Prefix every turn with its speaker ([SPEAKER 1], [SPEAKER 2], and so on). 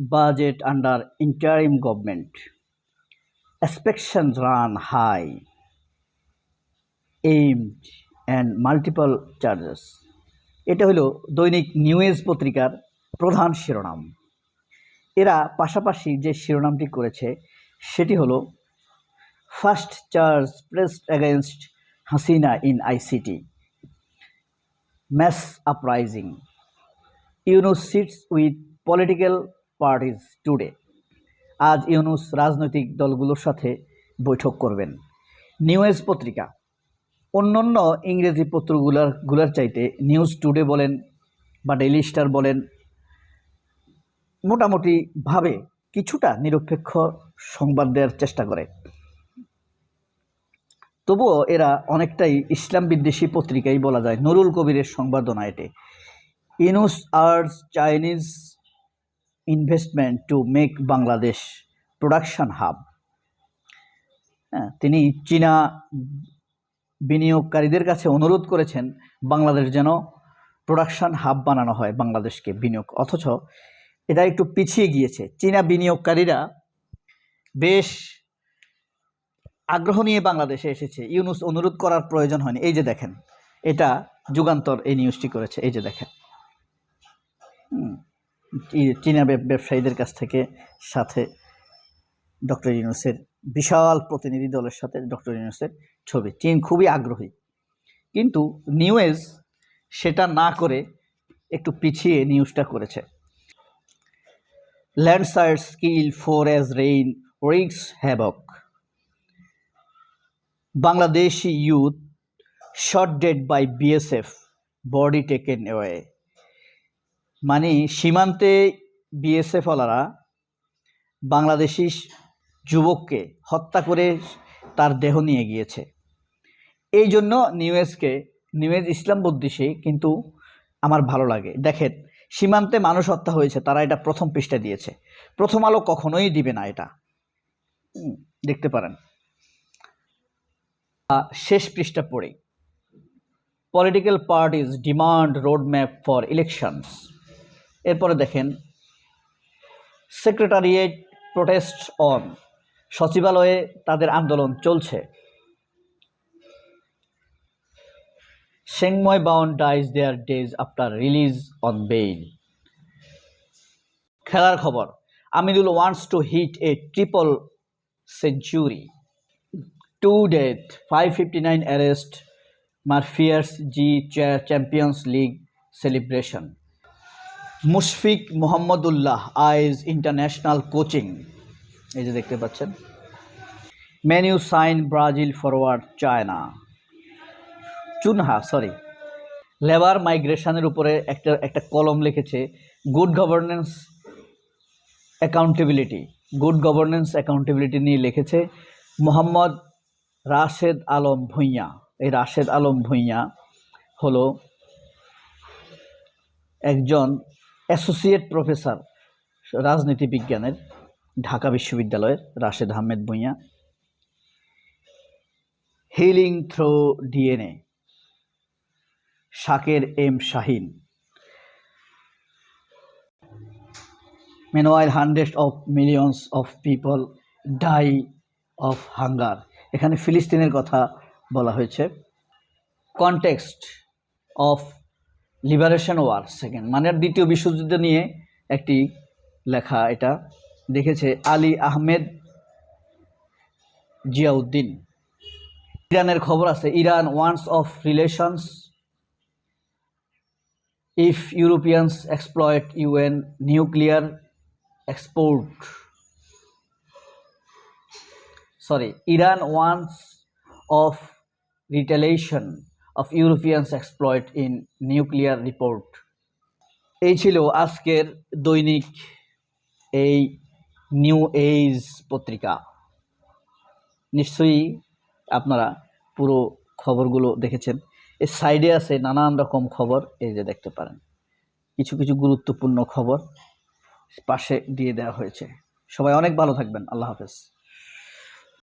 [SPEAKER 1] budget under interim government. Expectations run high, aimed and multiple charges. এটা হলো দৈনিক news পত্রিকার প্রধান শিরোনাম এরা পাশাপাশি যে শিরোনামটি করেছে সেটি হলো first charge pressed against Hasina in I C T mass uprising Yunus sits with political parties today. আজ ইউনুস রাজনৈতিক দলগুলোর সাথে বৈঠক করবেন। নিউজ পত্রিকা। অন্যান্য ইংরেজি পত্রগুলার, গুলার চাইতে নিউজ টুডে বলেন বা ডেইলি স্টার বলেন মোটামুটিভাবে কিছুটা নিরপেক্ষ সংবাদ দেওয়ার চেষ্টা করে। তবুও এরা অনেকটাই ইসলাম বিদ্বেষী পত্রিকাই বলা যায়, নুরুল কবিরের সংবাদনা এটি। Yunus urges, Chinese investment to make Bangladesh production hub তিনি চীনা বিনিয়োগকারীদের কাছে অনুরোধ করেছেন বাংলাদেশ যেন প্রোডাকশন হাব বানানো হয় বাংলাদেশকে বিনিয়োগ। অথচ এটা একটু পিছিয়ে গিয়েছে। চীনা বিনিয়োগকারীরা বেশ আগ্রহ নিয়ে বাংলাদেশে এসেছে। ইউনুস অনুরোধ করার প্রয়োজন হয়নি। এই যে দেখেন এটা যুগান্তর এই নিউজটি করেছে। এই যে দেখেন। হুম, চীনা ব্যবসায়ীদের কাছ থেকে সাথে ডক্টর ইউনুসের বিশাল প্রতিনিধি দলের সাথে ডক্টর ইউনুসের ছবি। চীন খুবই আগ্রহী। কিন্তু নিউজ সেটা না করে একটু পিছিয়ে নিউজটা করেছে। Landslide kill four as rain wreaks havoc Bangladeshi youth shot dead by B S F body taken away মানে সীমান্তে বিএসএফওয়ালারা বাংলাদেশি যুবককে হত্যা করে তার দেহ নিয়ে গিয়েছে। এই জন্য নিউএসকে নিউএস ইসলাম বুদ্ধিসী কিন্তু আমার ভালো লাগে। দেখেন, সীমান্তে মানুষ হত্যা হয়েছে, তারা এটা প্রথম পৃষ্ঠা দিয়েছে। প্রথম আলো কখনোই দিবে না এটা। দেখতে পারেন। শেষ পৃষ্ঠা পড়ি। Political parties demand road map for elections এরপরে দেখেন সেক্রেটারিয়েট প্রোটেস্ট অন সচিবালয়ে তাদের আন্দোলন চলছে। সেংময় bound dies there days after release on bail খেলার খবর, Aminul wants to hit a triple century to death five fifty nine arrest মারফিয়ার্স G champions league celebration Mushfiq Mahmudullah eyes international coaching. এই যে দেখতে পাচ্ছেন। Man U sign Brazil forward China. Cunha, sorry. Labour মাইগ্রেশনের উপরে একটা একটা কলম লিখেছে, good governance accountability. Good governance accountability নিয়ে লিখেছে, মোহাম্মদ রাশেদ আলম ভুঁইয়া। এই রাশেদ আলম ভুঁইয়া হলো একজন অ্যাসোসিয়েট প্রফেসর রাজনীতি বিজ্ঞানের ঢাকা বিশ্ববিদ্যালয়ের Rashed Ahmed Bhuiyan. Healing through DNA. Shaker M Shahin. meanwhile hundreds of millions of people die of hunger. এখানে ফিলিস্তিনের কথা বলা হয়েছে। Context of liberation war second মানে দ্বিতীয় বিশ্বযুদ্ধ নিয়ে একটি লেখা এটা। দেখেছে আলী আহমেদ জিয়াউদ্দিন। ইরানের খবর আছে, Iran warns of relations if Europeans exploit UN nuclear export sorry Iran warns of retaliation of Europeans exploit in nuclear report. এই ছিল আজকের দৈনিক এই নিউ এজ পত্রিকা। নিশ্চয়ই আপনারা পুরো খবরগুলো দেখেছেন। এর সাইডে আছে নানান রকম খবর, এই যে দেখতে পারেন। কিছু কিছু গুরুত্বপূর্ণ খবর পাশে দিয়ে দেওয়া হয়েছে। সবাই অনেক ভালো থাকবেন। আল্লাহ হাফেজ।